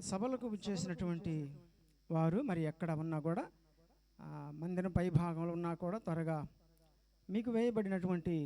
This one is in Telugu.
సభలకు చేసినటువంటి వారు మరి ఎక్కడ ఉన్నా కూడా మందిరం పై భాగంలో ఉన్నా కూడా త్వరగా మీకు వేయబడినటువంటి